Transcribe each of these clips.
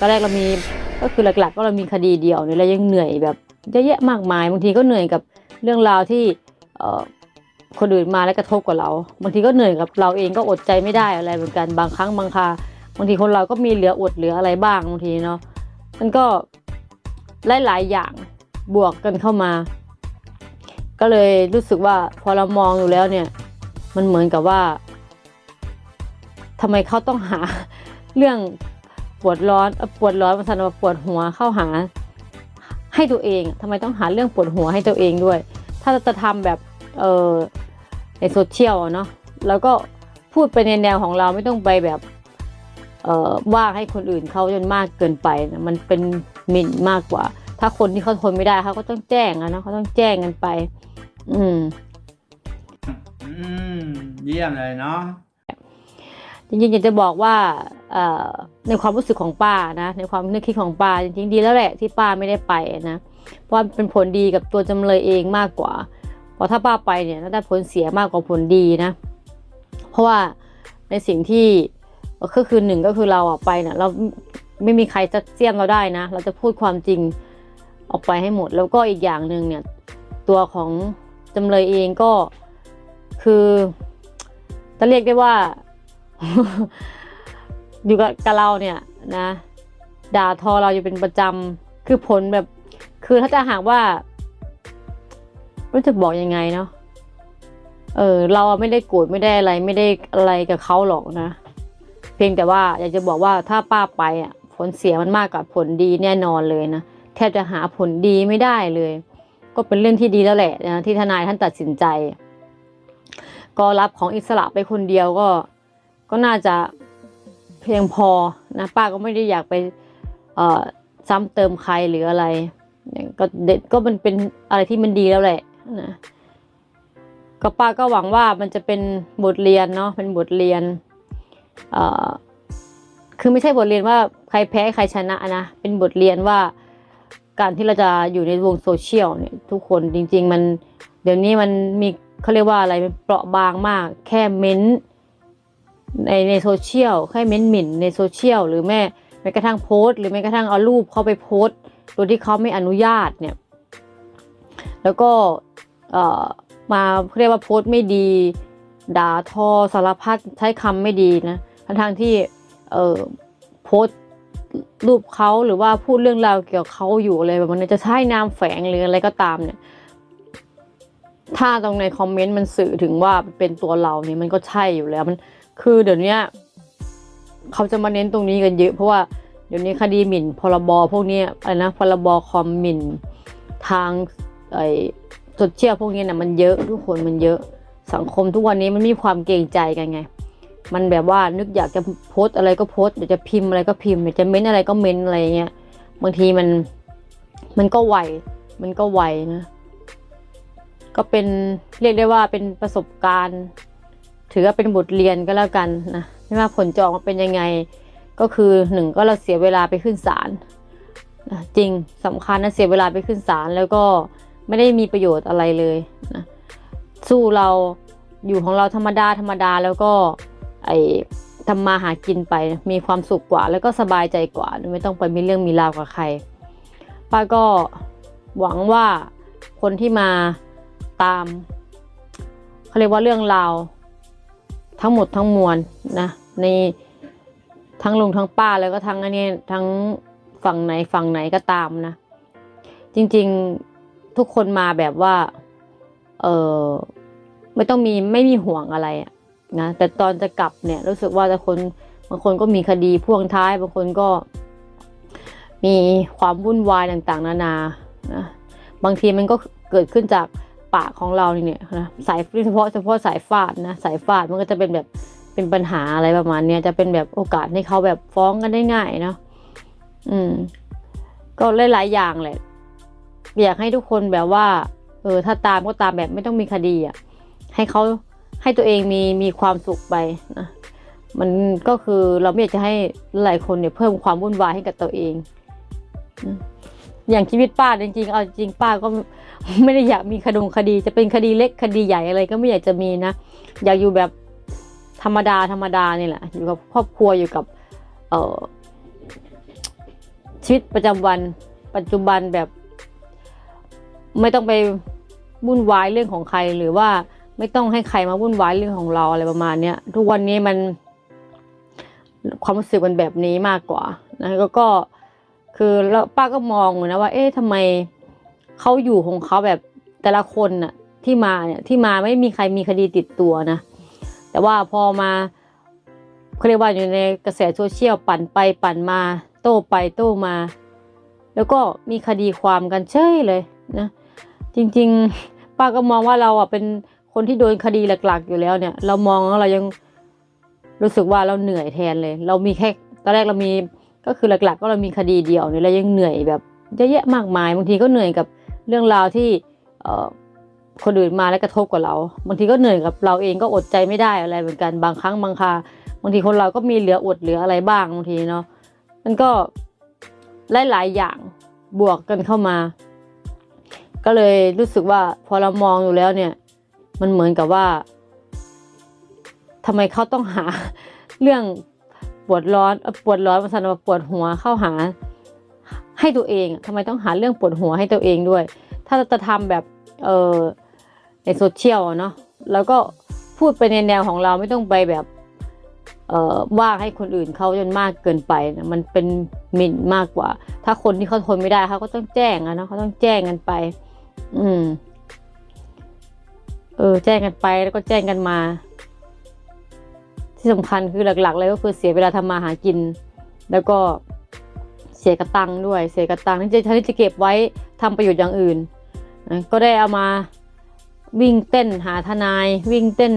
ตอนแรกเรามีก็คือหลักๆ ก็เรามีคดีเดียวเนี่ยเรายังเหนื่อยแบบเยอะแยะมากมาย บางทีก็เหนื่อยกับเรื่องราวที่คนอื่นมาแล้วกระทบกับเรา บางทีก็เหนื่อยกับเราเองก็อดใจไม่ได้อะไรเหมือนกันบางครั้งบางคาบางทีคนเราก็มีเหลืออดเหลืออะไรบ้างบางทีเนาะมันก็หลายๆอย่างบวกกันเข้ามา ก็เลยรู้สึกว่าพอเรามองอยู่แล้วเนี่ย มันเหมือนกับว่าทำไมเขาต้องหาเรื่อง ปวดร้อนปวดร้อนมาสันว่าปวดหัวเข้าหา ให้ตัวเองทำไมต้องหาเรื่องปวดหัวให้ตัวเองด้วย ถ้าจะทำแบบเออในโซเชียลเนาะแล้วก็พูดไปในแนวของเราไม่ต้องไปแบบเอ่อว่าให้คนอื่นเขาจนมากเกินไปนะมันเป็นหมิ่นมากกว่า ถ้าคนที่เขาทนไม่ได้เขาก็ต้องแจ้งนะเขาต้องแจ้งกันไป อืม อืม เยี่ยมเลยเนาะ จริงๆอยากจะบอกว่าในความรู้สึกของป้านะ ในความนึกคิดของป้าจริงๆดีแล้วแหละที่ป้าไม่ได้ไปนะเพราะเป็นผลดีกับตัวจำเลยเองมากกว่าเพราะถ้าป้าไปเนี่ยน่าจะผลเสียมากกว่าผลดีนะ เพราะว่าในสิ่งที่ก็คือหนึ่งก็คือเราอะไปเนี่ยเราไม่มีใครจะเสียมเราได้นะ เราจะพูดความจริงออกไปให้หมด แล้วก็อีกอย่างหนึ่งเนี่ยตัวของจำเลยเองก็คือจะเรียกได้ว่า อยู่กับกับเราเนี่ยนะด่าทอเราอยู่เป็นประจำคือผลแบบ คือถ้าจะหากว่าไม่รู้จะบอกยังไงเนาะเออ เราไม่ได้โกรธไม่ได้อะไร ไม่ได้อะไรกับเขาหรอกนะเพียงแต่ว่าอยากจะบอกว่าถ้าป้าไปอะ ผลเสียมันมากกว่าผลดีแน่นอนเลยนะแทบจะหาผลดีไม่ได้เลย ก็เป็นเรื่องที่ดีแล้วแหละนะที่ทนายท่านตัดสินใจ ก็รับของอิสระไปคนเดียวก็ ก็น่าจะเพียงพอนะป้าก็ไม่ได้อยากไปเอ่อซ้ำเติมใครหรืออะไรก็เด็ดก็มันเป็นอะไรที่มันดีแล้วแหละนะก็ป้าก็หวังว่ามันจะเป็นบทเรียนเนาะเป็นบทเรียนเอ่อคือไม่ใช่บทเรียนว่าใครแพ้ใครชนะนะเป็นบทเรียนว่าการที่เราจะอยู่ในวงโซเชียลเนี่ยทุกคนจริง ๆ มันเดี๋ยวนี้มันมีเขาเรียกว่าอะไรมันเปราะบางมาก แค่เม้นต์ ในในโซเชียลแค่เม้นหมิ่นในโซเชียลหรือแม้แม้กระทั่งโพสต์ หรือแม้กระทั่งเอารูปเขาไปโพสต์โดยที่เขาไม่อนุญาตเนี่ย แล้วก็เอ่อมาเรียกว่าโพสต์ไม่ดี ด่าทอสารพัดใช้คำไม่ดีนะทั้งทางที่เอ่อโพสต์รูปเขาหรือว่าพูดเรื่องราวเกี่ยวกับเขาอยู่อะไรแบบนั้นจะใช้นามแฝงหรืออะไรก็ตามเนี่ย ถ้าตรงในคอมเมนต์มันสื่อถึงว่าเป็นตัวเราเนี่ยมันก็ใช่อยู่แล้วมันคือเดี๋ยวนี้เขาจะมาเน้นตรงนี้กันเยอะเพราะว่าเดี๋ยวนี้คดีหมิ่นพรบพวกนี้อะไรนะพรบคอมหมิ่นทางไอ้โซเชียลพวกนี้นะมันเยอะทุกคนมันเยอะสังคมทุกวันนี้มันมีความเกรงใจกันไง มันแบบว่านึกอยากจะโพสอะไรก็โพสอยากจะพิมพ์อะไรก็พิมพ์อยากจะเม้นอะไรก็เม้นอะไรเงี้ยบางทีมันมันก็ไวมันก็ไวนะ ก็เป็นเรียกได้ว่าเป็นประสบการณ์ ถือว่าเป็นบทเรียนก็แล้วกันนะไม่ว่าผลจะออกมาเป็นยังไง ก็คือหนึ่งก็เราเสียเวลาไปขึ้นศาลจริงสำคัญนะเสียเวลาไปขึ้นศาลแล้วก็ไม่ได้มีประโยชน์อะไรเลยนะสู้เราอยู่ของเราธรรมดาธรรมดาแล้วก็ไอทำมาหากินไปมีความสุขกว่า แล้วก็สบายใจกว่า ไม่ต้องไปมีเรื่องมีราวกับใคร ป้าก็หวังว่าคนที่มา ตามเขาเรียกว่าเรื่องราว ทั้งหมดทั้งมวลนะในทั้งลุงทั้งป้าแล้วก็ทั้งอันนี้ทั้งฝั่งไหนฝั่งไหนก็ตามนะ จริงๆทุกคนมาแบบว่า เออไม่ต้องมีไม่มีห่วงอะไรนะแต่ตอนจะกลับเนี่ย รู้สึกว่าแต่คนบางคนก็มีคดีพ่วงท้ายบางคนก็ มีความวุ่นวายต่างๆ นานานะบางทีมันก็เกิดขึ้นจาก ปากของเราเนี่ยนะสายเฉพาะเฉพาะสายฟาดนะสายฟาดมันก็จะเป็นแบบเป็นปัญหาอะไรประมาณเนี้ยจะเป็นแบบโอกาสให้เขาแบบฟ้องกันได้ง่ายเนาะอืม ก็หลายๆอย่างแหละอยากให้ทุกคนแบบว่า เออ ถ้าตามก็ตามแบบไม่ต้องมีคดีอะให้เขาให้ตัวเองมีมีความสุขไปนะมันก็คือเราไม่อยากจะให้หลายคนเนี่ยเพิ่มความวุ่นวายให้กับตัวเองนะ อย่างชีวิตป้าจริงๆเอาจริงป้าก็ไม่ได้อยากมีคดงคดี จะเป็นคดีเล็กคดีใหญ่อะไรก็ไม่อยากจะมีนะ อยากอยู่แบบธรรมดาธรรมดานี่แหละ อยู่กับครอบครัวอยู่กับ เออชีวิตประจำวันปัจจุบันแบบ ไม่ต้องไปวุ่นวายเรื่องของใครหรือว่าไม่ต้องให้ใครมาวุ่นวายเรื่องของเราอะไรประมาณเนี้ยทุกวันนี้มันความรู้สึกมันแบบนี้มากกว่านะก็ คือแล้วป้าก็มองอยู่นะว่า เอ๊ะทำไมเขาอยู่ของเขาแบบแต่ละคนน่ะที่มาเนี่ยที่มาไม่มีใครมีคดีติดตัวนะ แต่ว่าพอมาเขาเรียกว่าอยู่ในกระแสโซเชียลปั่นไปปั่นมา โต้ไปโต้มา แล้วก็มีคดีความกันเฉยเลยนะ จริงๆ ป้าก็มองว่าเราอะเป็นคนที่โดนคดีหลัก ๆ อยู่แล้วเนี่ย เรามองแล้วเรายังรู้สึกว่าเราเหนื่อยแทนเลย เรามีแค่ตอนแรกเรามี ก็คือหลักๆ ก็เรามีคดีเดียวเนี่ยเรายังเหนื่อยแบบเยอะแยะมากมายบางทีก็เหนื่อยกับเรื่องราวที่คนอื่นมาแล้วกระทบกับเรา บางทีก็เหนื่อยกับเราเองก็อดใจไม่ได้อะไรเหมือนกันบางครั้งบางคาบางทีคนเราก็มีเหลืออดเหลืออะไรบ้างบางทีเนาะมันก็หลายๆอย่างบวกกันเข้ามา ก็เลยรู้สึกว่าพอเรามองอยู่แล้วเนี่ย มันเหมือนกับว่าทำไมเขาต้องหาเรื่อง วดร้อนปวดร้อนมาสันว่าปวดหัวเข้าหา ให้ตัวเองอะทำไมต้องหาเรื่องปวดหัวให้ตัวเองด้วย ถ้าจะทำแบบเออในโซเชียลเนาะแล้วก็พูดไปในแนวของเราไม่ต้องไปแบบเอ่อว่าให้คนอื่นเขาจนมากเกินไปนะมันเป็นหมิ่นมากกว่า ถ้าคนที่เขาทนไม่ได้เขาก็ต้องแจ้งอะเนาะเขาต้องแจ้งกันไป อืม เออ แจ้งกันไปแล้วก็แจ้งกันมา ที่สำคัญคือหลักๆ เลยก็คือเสียเวลาทำมาหากิน แล้วก็เสียกระตังด้วย เสียกระตังที่จะที่จะเก็บไว้ทำประโยชน์อย่างอื่น ก็ได้เอามาวิ่งเต้นหาทนาย วิ่งเต้น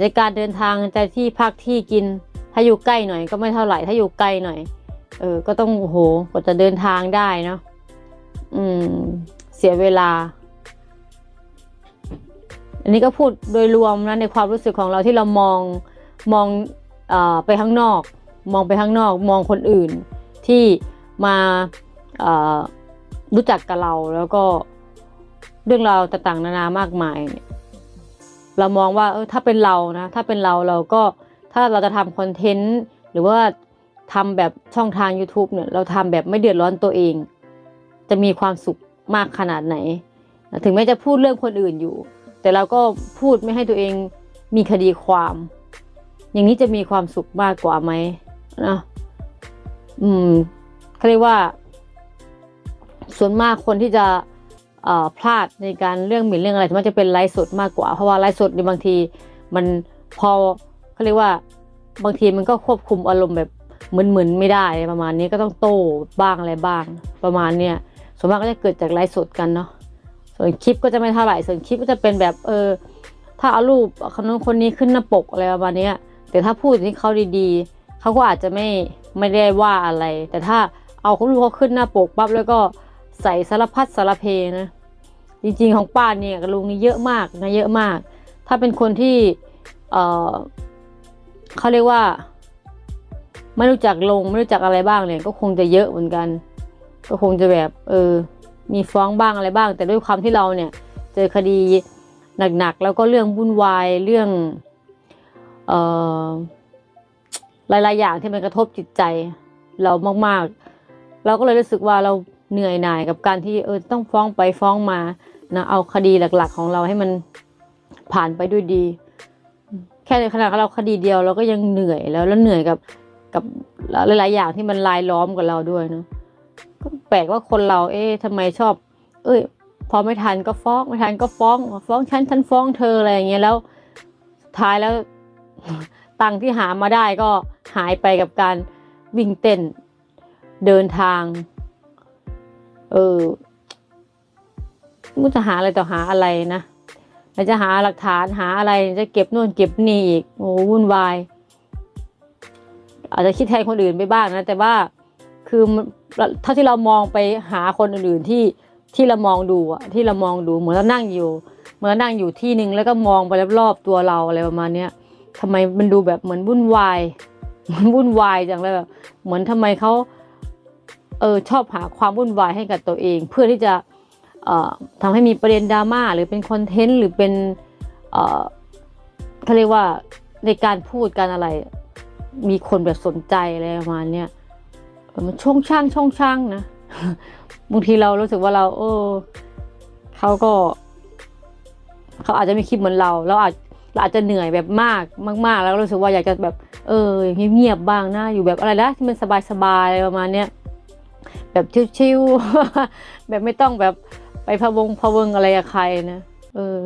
ในการเดินทางใจที่พักที่กิน ถ้าอยู่ใกล้หน่อยก็ไม่เท่าไหร่ถ้าอยู่ไกลหน่อย เออ ก็ต้องโอ้โหกว่าจะเดินทางได้เนาะอืม เสียเวลา อันนี้ก็พูดโดยรวมนะในความรู้สึกของเราที่เรามอง มองอไปข้างนอก มองไปข้างนอก มองคนอื่นที่มารู้จักกับเราแล้วก็เรื่องราวต่างๆ นานามากมายเนี่ยเรามองว่าเออถ้าเป็นเรานะ ถ้าเป็นเราเราก็ถ้าเราจะทำคอนเทนต์หรือว่าทำแบบช่องทาง YouTube เนี่ย เราทำแบบไม่เดือดร้อนตัวเอง จะมีความสุขมากขนาดไหน ถึงแม้จะพูดเรื่องคนอื่นอยู่ แต่เราก็พูดไม่ให้ตัวเองมีคดีความ อย่างนี้จะมีความสุขมากกว่าไหมนะอืมเขาเรียกว่า ส่วนมากคนที่จะพลาดในการเรื่องหมิ่นเรื่องอะไรมันจะเป็นไลฟ์สดมากกว่า เพราะว่าไลฟ์สดในบางที มันพอเขาเรียกว่าบางทีมันก็ควบคุมอารมณ์แบบเหมึนๆไม่ได้ประมาณนี้ก็ต้องโต้บ้างอะไรบ้าง ประมาณเนี้ยส่วนมากก็จะเกิดจากไลฟ์สดกันเนาะส่วนคลิปก็จะไม่เท่าไหร่ส่วนคลิปก็จะเป็นแบบเออถ้าเอารูปคนนู้นคนนี้ขึ้นหน้าปกอะไรประมาณเนี้ย แต่ถ้าพูดที่เขาดีๆเขาก็อาจจะไม่ไม่ได้ว่าอะไร แต่ถ้าเอาเขารูปเขาขึ้นหน้าปกปั๊บแล้วก็ใส่สารพัดสารเพนะจริงๆของป้าเนี่ยลุงนี่เยอะมากนะเยอะมาก ถ้าเป็นคนที่เออเขาเรียกว่า ไม่รู้จักลงไม่รู้จักอะไรบ้างเนี่ย ก็คงจะเยอะเหมือนกัน ก็คงจะแบบ เออ มีฟ้องบ้างอะไรบ้าง แต่ด้วยความที่เราเนี่ย เจอคดีหนักๆแล้วก็เรื่องวุ่นวายเรื่อง หลาย ๆ อย่างที่มันกระทบจิตใจ เรามาก ๆ เราก็เลยรู้สึกว่าเราเหนื่อยหน่ายกับการที่เออต้องฟ้องไปฟ้องมานะเอาคดีหลัก ๆ ของเราให้มันผ่านไปด้วยดี แค่ในขณะเราคดีเดียวเราก็ยังเหนื่อยแล้วแล้วเหนื่อยกับกับหลาย ๆ อย่างที่มันลายล้อมกับเราด้วยเนาะก็แปลกว่าคนเรา เอ๊ะทำไมชอบ เอ้ย พอไม่ทันก็ฟ้องไม่ทันก็ฟ้อง ฟ้องฉันฉันฟ้องเธออะไรอย่างเงี้ยแล้วท้ายแล้ว ตังที่หามาได้ก็หายไปกับการวิ่งเต้นเดินทาง เออมันจะหาอะไรต่อหาอะไรนะแล้วจะหาหลักฐานหาอะไรจะเก็บนู่นเก็บนี่อีกโอ้วุ่นวาย อาจจะคิดแทนคนอื่นไปบ้างนะ แต่ว่าคือเท่าที่เรามองไปหาคนอื่นๆที่ที่เรามองดูอะที่เรามองดูเหมือนเรานั่งอยู่ เหมือนเรานั่งอยู่ที่หนึ่งแล้วก็มองไปรอบๆตัวเราอะไรประมาณเนี้ย ทำไมมันดูแบบเหมือนวุ่นวายมันวุ่นวายจังเลยแบบเหมือนทำไมเขาเออชอบหาความวุ่นวายให้กับตัวเอง เพื่อที่จะเอ่อทำให้มีประเด็นดราม่าหรือเป็นคอนเทนต์หรือเป็นเอ่อเขาเรียกว่าในการพูดการอะไร มีคนแบบสนใจอะไรประมาณเนี้ยมันช่องช่างช่องช่างนะบางทีเรารู้สึกว่าเราเออเขาก็ เขาอาจจะไม่คิดเหมือนเรา เราอาจ เราอาจจะเหนื่อยแบบมากมาก ๆ แล้วรู้สึกว่าอยากจะแบบเออเงียบๆบ้างนะอยู่แบบอะไรนะที่มันสบายๆอะไรประมาณเนี้ยแบบชิวๆแบบไม่ต้องแบบไปพะวงพะวงอะไรกับใครนะเออ